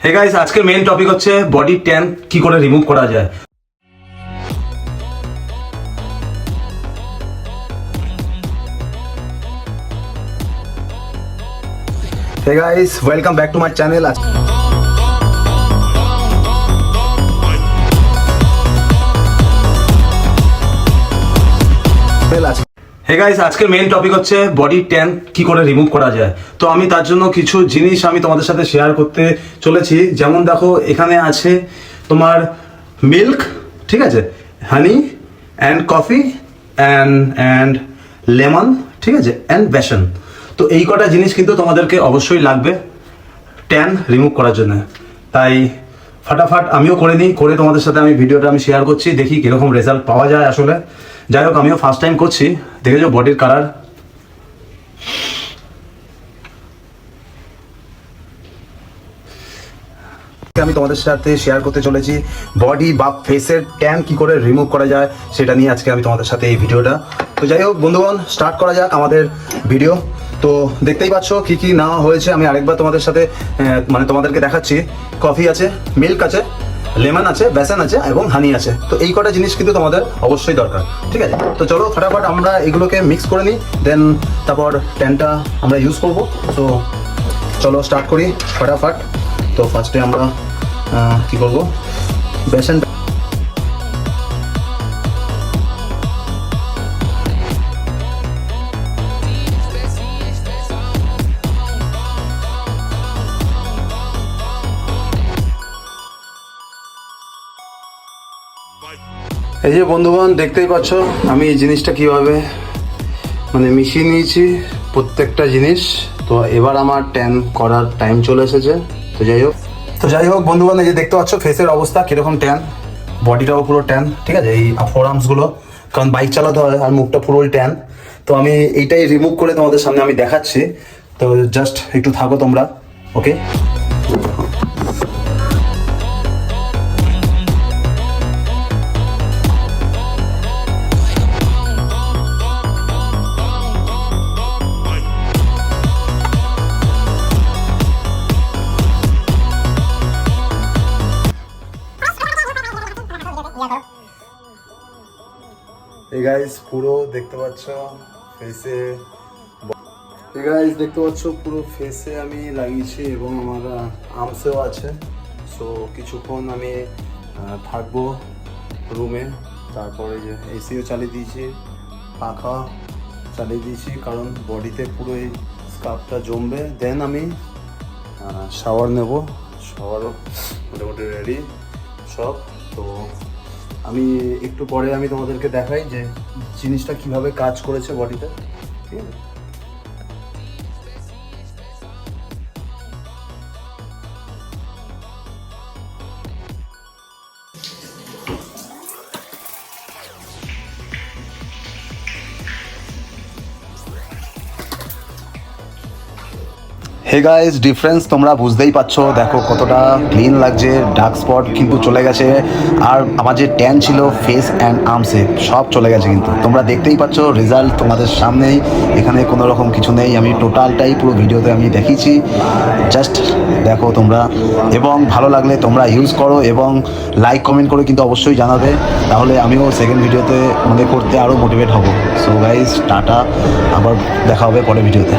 হে guys আজকের main topic হচ্ছে body tan কি করে রিমুভ করা যায়। Hey guys welcome back to my channel hey guys আজকের মেইন টপিক হচ্ছে বডি ট্যান কি করে রিমুভ করা যায়। তো আমি তার জন্য কিছু জিনিস আমি তোমাদের সাথে শেয়ার করতে চলেছি। যেমন দেখো, এখানে আছে তোমার মিল্ক ঠিক আছে? Honey and coffee and and lemon ঠিক আছে? অ্যান্ড বেসন তো এই কটা জিনিস কিন্তু তোমাদেরকে অবশ্যই লাগবে ট্যান রিমুভ করার জন্য। তাই ফাটাফাট আমিও করে নিই, করে তোমাদের সাথে আমি ভিডিওটা আমি শেয়ার করছি, দেখি কীরকম রেজাল্ট পাওয়া যায় আসলে। যাই হোক, আমিও ফার্স্ট টাইম করছি। দেখেছ বডির কালার আমি তোমাদের সাথে শেয়ার করতে চলেছি। বডি বা ফেসের ট্যান কি করে রিমুভ করা যায়, সেটা নিয়ে আজকে আমি তোমাদের সাথে এই ভিডিওটা। তো যাই হোক, বন্ধুগণ স্টার্ট করা যাক আমাদের ভিডিও তো দেখতেই পাচ্ছ কি কি নেওয়া হয়েছে। আমি আরেকবার তোমাদের সাথে মানে তোমাদেরকে দেখাচ্ছি। কফি আছে মিল্ক আছে। লেমন আছে, বেসন আছে এবং হানি আছে। তো এই কটা জিনিস কিন্তু তোমাদের অবশ্যই দরকার। ঠিক আছে? তো চলো ফটাফট আমরা এগুলোকে মিক্স করে নিই দেন তারপর ট্যানটা আমরা ইউজ করব। তো চলো স্টার্ট করি ফটাফট। তো ফার্স্টে আমরা কি করব? বেসন এই যে বন্ধুগণ, দেখতেই পাচ্ছ, আমি এই জিনিসটা কীভাবে মানে মিশিয়ে নিয়েছি, প্রত্যেকটা জিনিস। তো এবার আমার ট্যান করার টাইম চলে এসেছে। তো যাই হোক। তো যাই হোক, বন্ধুগণ, এই যে দেখতে পাচ্ছ ফেসের অবস্থা কীরকম ট্যান বডিটাও পুরো ট্যান ঠিক আছে? এই ফোরগুলো কারণ বাইক চালাতে হয় আর মুখটা পুরোই ট্যান তো আমি এইটাই রিমুভ করে তোমাদের সামনে আমি দেখাচ্ছি। তো জাস্ট একটু থাকো তোমরা ওকে এই গাইস পুরো দেখতে পাচ্ছ ফেসে এই গাইস দেখতে পাচ্ছ পুরো ফেসে আমি লাগিয়েছি এবং আমার আর্মসেও আছে। সো কিছুক্ষণ আমি থাকব রুমে তারপরে যে এসিও চালিয়ে দিয়েছি, পাখা চালিয়ে দিয়েছি, কারণ বডিতে পুরো এই স্কার্ফটা জমবে। দেন আমি শাওয়ার নেব। শাওয়ারও মোটামুটি রেডি সব। তো আমি একটু পরে আমি তোমাদেরকে দেখাই যে জিনিসটা কীভাবে কাজ করেছে বডিতে ঠিক আছে? হে গাইস ডিফারেন্স তোমরা বুঝতেই পারছ। দেখো কতটা ক্লিন লাগছে ডার্ক স্পট কিন্তু চলে গেছে। আর আমার যে ট্যান ছিল ফেস অ্যান্ড আর্মসে সব চলে গেছে কিন্তু। তোমরা দেখতেই পাচ্ছ রেজাল্ট তোমাদের সামনেই। এখানে কোনো রকম কিছু নেই। আমি টোটালটাই পুরো ভিডিওতে আমি দেখিয়েছি। জাস্ট দেখো তোমরা। এবং ভালো লাগলে তোমরা ইউজ করো এবং লাইক কমেন্ট করে কিন্তু অবশ্যই জানাবে। তাহলে আমিও সেকেন্ড ভিডিওতে মানে করতে আরও মোটিভেট হব। সো গাইস টাটা। আবার দেখা হবে পরের ভিডিওতে